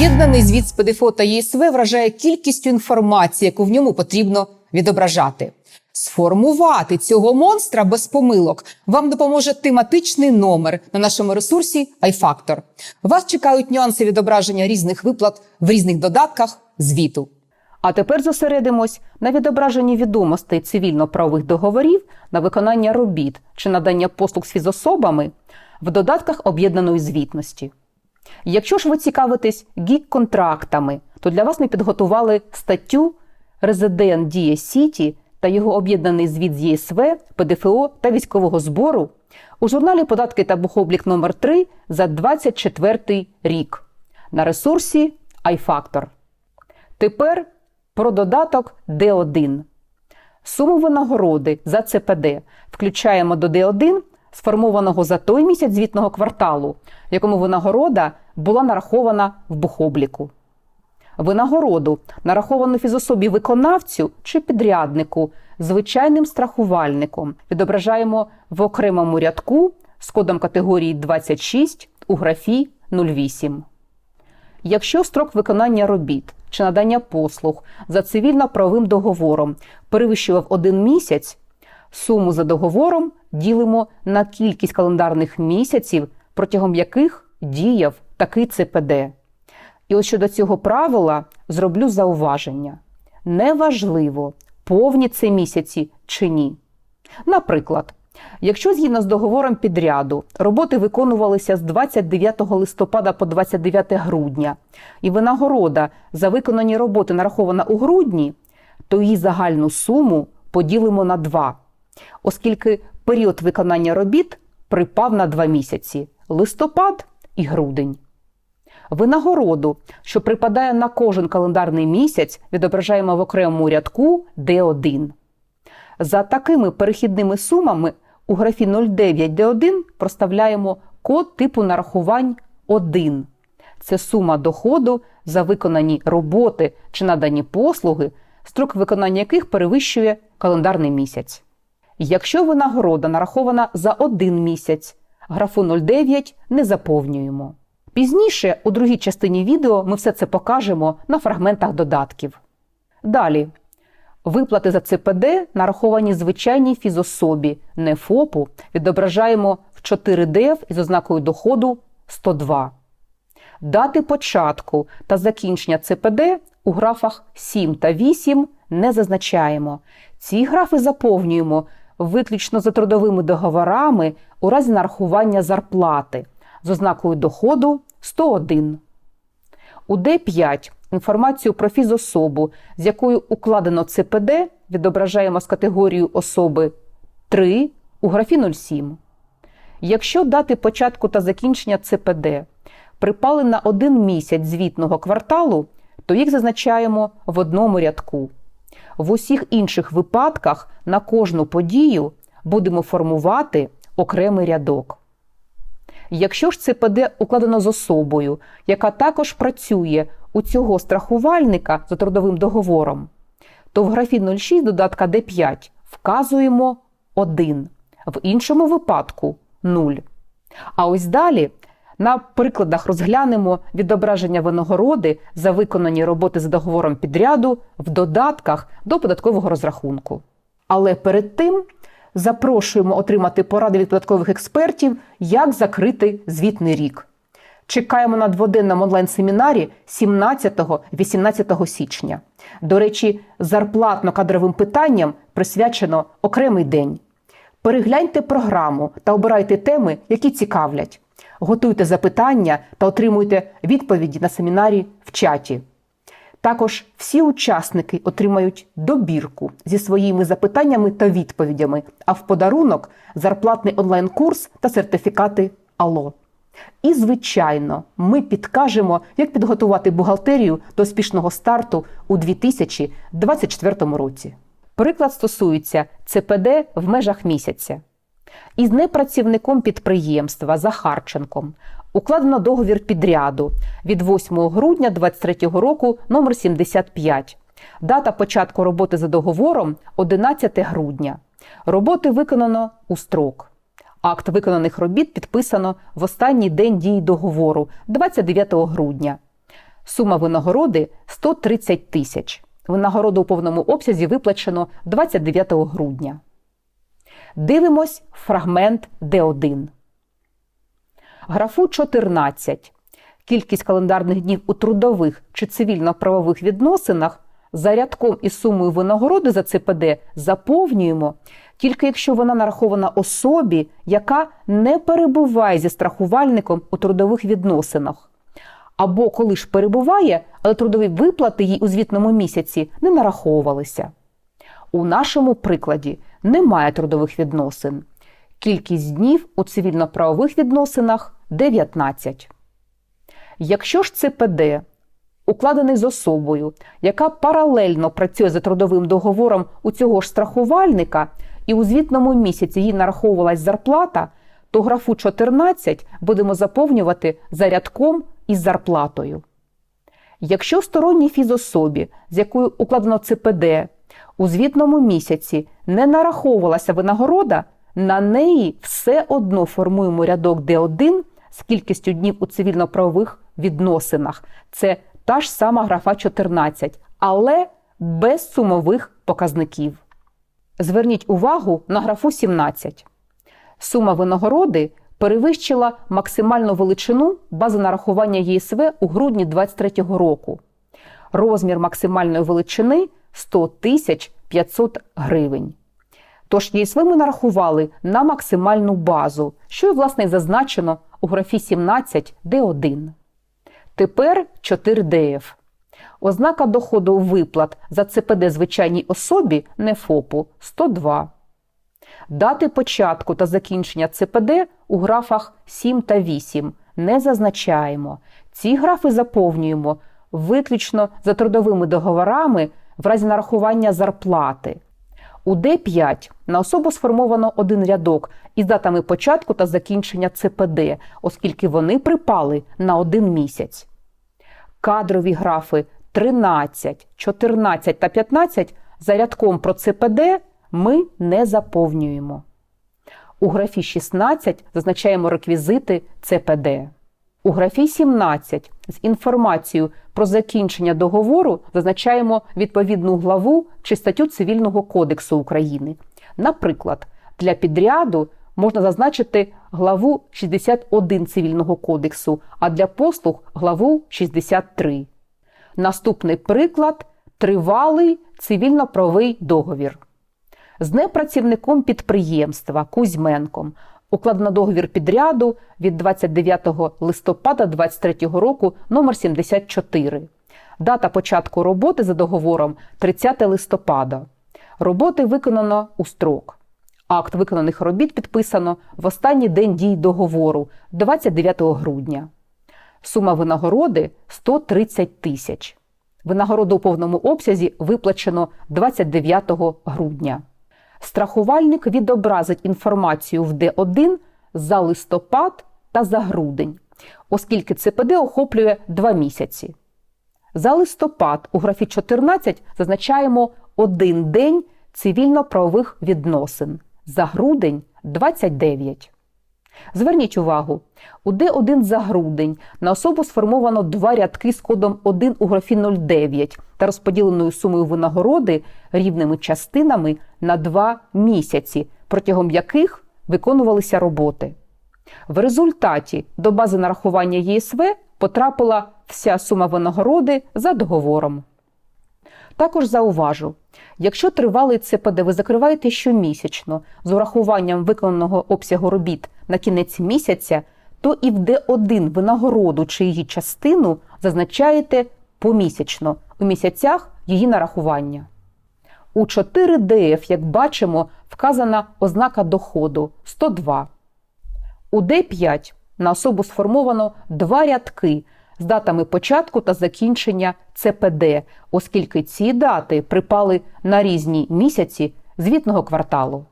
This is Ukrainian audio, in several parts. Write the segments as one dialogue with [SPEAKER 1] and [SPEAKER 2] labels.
[SPEAKER 1] Об'єднаний звіт з ПДФО та ЄСВ вражає кількістю інформації, яку в ньому потрібно відображати. Сформувати цього монстра без помилок вам допоможе тематичний номер на нашому ресурсі iFactor. Вас чекають нюанси відображення різних виплат в різних додатках звіту.
[SPEAKER 2] А тепер зосередимось на відображенні відомостей цивільно-правових договорів на виконання робіт чи надання послуг з фізособами в додатках об'єднаної звітності. Якщо ж ви цікавитесь гік-контрактами, то для вас ми підготували статтю Резидент Дія Сіті та його об'єднаний звіт з ЄСВ, ПДФО та військового збору у журналі Податки та бухоблік номер 3 за 24 рік на ресурсі iFactor. Тепер про додаток Д1. Суму винагороди за ЦПД включаємо до Д1, сформованого за той місяць звітного кварталу, якому винагорода була нарахована в бухобліку. Винагороду, нараховану фізособі виконавцю чи підряднику, звичайним страхувальником, відображаємо в окремому рядку з кодом категорії 26 у графі 08. Якщо строк виконання робіт чи надання послуг за цивільно-правовим договором перевищував один місяць, суму за договором ділимо на кількість календарних місяців, протягом яких діяв такий ЦПД. І от щодо цього правила зроблю зауваження. Неважливо, повні це місяці чи ні. Наприклад, якщо згідно з договором підряду роботи виконувалися з 29 листопада по 29 грудня, і винагорода за виконані роботи нарахована у грудні, то її загальну суму поділимо на 2, оскільки період виконання робіт припав на 2 місяці листопад і грудень. Винагороду, що припадає на кожен календарний місяць, відображаємо в окремому рядку Д1. За такими перехідними сумами у графі 09 Д1 проставляємо код типу нарахувань 1. Це сума доходу за виконані роботи чи надані послуги, строк виконання яких перевищує календарний місяць. Якщо винагорода нарахована за один місяць, графу 09 не заповнюємо. Пізніше, у другій частині відео, ми все це покажемо на фрагментах додатків. Далі. Виплати за ЦПД нараховані звичайній фізособі, не ФОПу, відображаємо в 4ДФ із ознакою доходу 102. Дати початку та закінчення ЦПД у графах 7 та 8 не зазначаємо. Ці графи заповнюємо виключно за трудовими договорами у разі нарахування зарплати з ознакою доходу 101. У Д5 інформацію про фізособу, з якою укладено ЦПД, відображаємо з категорією особи 3 у графі 07. Якщо дати початку та закінчення ЦПД припали на один місяць звітного кварталу, то їх зазначаємо в одному рядку. В усіх інших випадках на кожну подію будемо формувати окремий рядок. Якщо ж ЦПД укладено з особою, яка також працює у цього страхувальника за трудовим договором, то в графі 06 додатка Д5 вказуємо 1, в іншому випадку 0. А ось далі на прикладах розглянемо відображення винагороди за виконані роботи за договором підряду в додатках до податкового розрахунку. Але перед тим запрошуємо отримати поради від податкових експертів, як закрити звітний рік. Чекаємо на дводенному онлайн-семінарі 17-18 січня. До речі, зарплатно-кадровим питанням присвячено окремий день. Перегляньте програму та обирайте теми, які цікавлять. Готуйте запитання та отримуйте відповіді на семінарі в чаті. Також всі учасники отримають добірку зі своїми запитаннями та відповідями, а в подарунок зарплатний онлайн-курс та сертифікати АЛО. І, звичайно, ми підкажемо, як підготувати бухгалтерію до успішного старту у 2024 році. Приклад стосується ЦПД в межах місяця. Із непрацівником підприємства Захарченком укладено договір підряду від 8 грудня 2023 року номер 75. Дата початку роботи за договором 11 грудня. Роботи виконано у строк. Акт виконаних робіт підписано в останній день дії договору 29 грудня. Сума винагороди 130 тисяч. Винагороду у повному обсязі виплачено 29 грудня. Дивимось фрагмент Д1. Графу 14. Кількість календарних днів у трудових чи цивільно-правових відносинах за рядком із сумою винагороди за ЦПД заповнюємо, тільки якщо вона нарахована особі, яка не перебуває зі страхувальником у трудових відносинах. Або коли ж перебуває, але трудові виплати їй у звітному місяці не нараховувалися. У нашому прикладі немає трудових відносин. Кількість днів у цивільно-правових відносинах 19. Якщо ж ЦПД укладений з особою, яка паралельно працює за трудовим договором у цього ж страхувальника, і у звітному місяці їй нараховувалась зарплата, то графу 14 будемо заповнювати за рядком із зарплатою. Якщо сторонній фізособі, з якою укладено ЦПД, у звітному місяці не нараховувалася винагорода, на неї все одно формуємо рядок Д1 з кількістю днів у цивільно-правових відносинах. Це та ж сама графа 14, але без сумових показників. Зверніть увагу на графу 17. Сума винагороди перевищила максимальну величину бази нарахування ЄСВ у грудні 2023 року. Розмір максимальної величини 100 тисяч 500 гривень. Тож ЄСВ ми нарахували на максимальну базу, що і власне зазначено у графі 17 Д1. Тепер 4ДФ. Ознака доходу виплат за ЦПД звичайній особі не ФОПу 102. Дати початку та закінчення ЦПД у графах 7 та 8 не зазначаємо. Ці графи заповнюємо виключно за трудовими договорами в разі нарахування зарплати. У Д5 на особу сформовано один рядок із датами початку та закінчення ЦПД, оскільки вони припали на один місяць. Кадрові графи 13, 14 та 15 за рядком про ЦПД ми не заповнюємо. У графі 16 зазначаємо реквізити ЦПД. У графі 17 з інформацією про закінчення договору зазначаємо відповідну главу чи статтю Цивільного кодексу України. Наприклад, для підряду можна зазначити главу 61 Цивільного кодексу, а для послуг главу 63. Наступний приклад тривалий цивільно-правовий договір. З непрацівником підприємства Кузьменком укладено договір підряду від 29 листопада 2023 року номер 74. Дата початку роботи за договором 30 листопада. Роботи виконано у строк. Акт виконаних робіт підписано в останній день дій договору 29 грудня. Сума винагороди 130 тисяч. Винагороду у повному обсязі виплачено 29 грудня. Страхувальник відобразить інформацію в Д1 за листопад та за грудень, оскільки ЦПД охоплює два місяці. За листопад у графі 14 зазначаємо один день цивільно-правових відносин. За грудень 29. Зверніть увагу, у Д1 за грудень на особу сформовано два рядки з кодом 1 у графі 09 та розподіленою сумою винагороди рівними частинами на два місяці, протягом яких виконувалися роботи. В результаті до бази нарахування ЄСВ потрапила вся сума винагороди за договором. Також зауважу, якщо тривалий ЦПД ви закриваєте щомісячно з урахуванням виконаного обсягу робіт на кінець місяця, то і в Д1 винагороду чи її частину зазначаєте помісячно у місяцях її нарахування. У 4ДФ, як бачимо, вказана ознака доходу 102. У Д5 на особу сформовано два рядки з датами початку та закінчення ЦПД, оскільки ці дати припали на різні місяці звітного кварталу.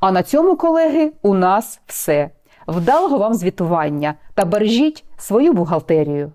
[SPEAKER 2] А на цьому, колеги, у нас все. Вдалого вам звітування та бережіть свою бухгалтерію.